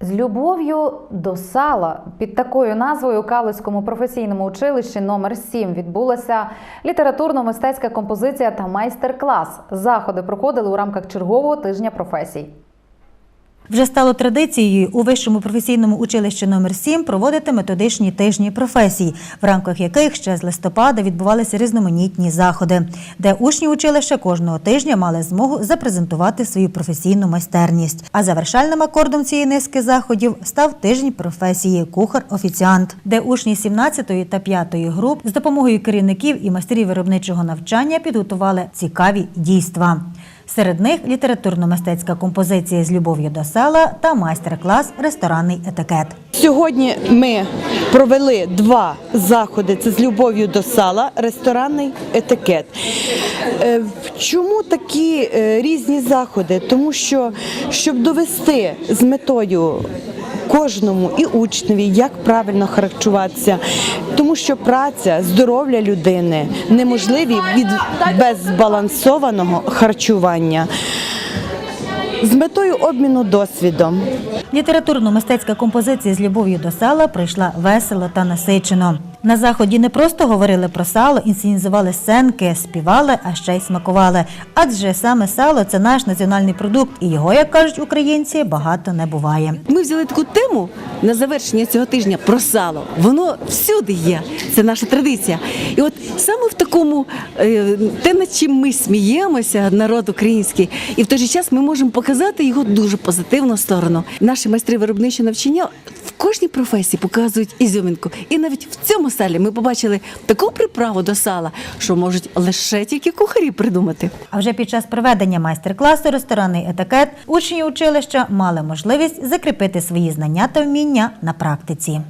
З любов'ю до сала під такою назвою у Калицькому професійному училищі номер 7 відбулася літературно-мистецька композиція та майстер-клас. Заходи проходили у рамках чергового тижня професій. Вже стало традицією у вищому професійному училищі номер 7 проводити методичні тижні професій, в рамках яких ще з листопада відбувалися різноманітні заходи, де учні училища кожного тижня мали змогу запрезентувати свою професійну майстерність. А завершальним акордом цієї низки заходів став тиждень професії кухар-офіціант, де учні 17 та 5 груп з допомогою керівників і майстерів виробничого навчання підготували цікаві дійства. Серед них літературно-мистецька композиція з любов'ю до села та майстер-клас ресторанний етикет. Сьогодні ми провели два заходи. Це з любов'ю до сала, ресторанний етикет. Е, Чому такі е, різні заходи? Тому що щоб довести з метою кожному і учневі, як правильно харчуватися, тому що праця, здоров'я людини неможливі від безбалансованого харчування. З метою обміну досвідом. Літературно-мистецька композиція з любов'ю до села прийшла весело та насичено. На заході не просто говорили про сало, інсценізували сценки, співали, а ще й смакували. Адже саме сало це наш національний продукт, і його, як кажуть українці, багато не буває. Ми взяли таку тему на завершення цього тижня про сало. Воно всюди є. Це наша традиція. І от саме в такому е, те, над чим ми сміємося, народ український, і в той же час ми можемо показати його дуже позитивну сторону. Наші майстри виробничого навчання кожній професії показують ізюмінку. І навіть в цьому салі ми побачили таку приправу до сала, що можуть лише тільки кухарі придумати. А вже під час проведення майстер-класу ресторанний етикет учні училища мали можливість закріпити свої знання та вміння на практиці.